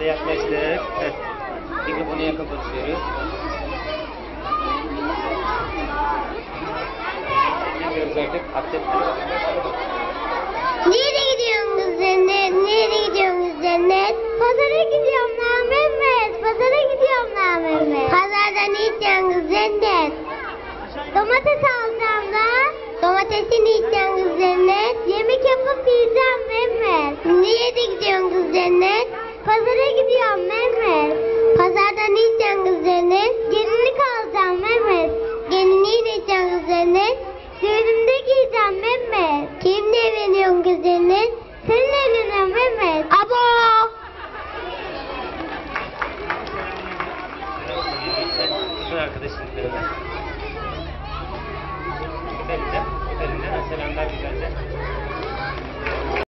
Şöyle yaklaştık. Evet. Mikrofonu yakın tutuyoruz. Bilmiyoruz artık. Nereye gidiyorsunuz cennet? Nereye gidiyorsunuz cennet? Pazara gidiyorum lan Mehmet. Pazara gidiyorum lan Mehmet. Pazarda ne içiyorsunuz cennet? Domates alacağım da. Domatesi ne içiyorsunuz cennet? Yemek yapıp yiyeceğim Mehmet. Nereye gidiyorsunuz cennet? Pazara gidiyorum Mehmet. Pazarda ne yiyeceksin kızlarını? Gelinlik alacağım Mehmet. Gelinliği ne yiyeceksin kızlarını? Düğünümde giyeceğim Mehmet. Kimle evleniyorsun kızlarını? Seninle evleniyorum Mehmet. Abo! arkadaşım Benim de, selamlar güzelce.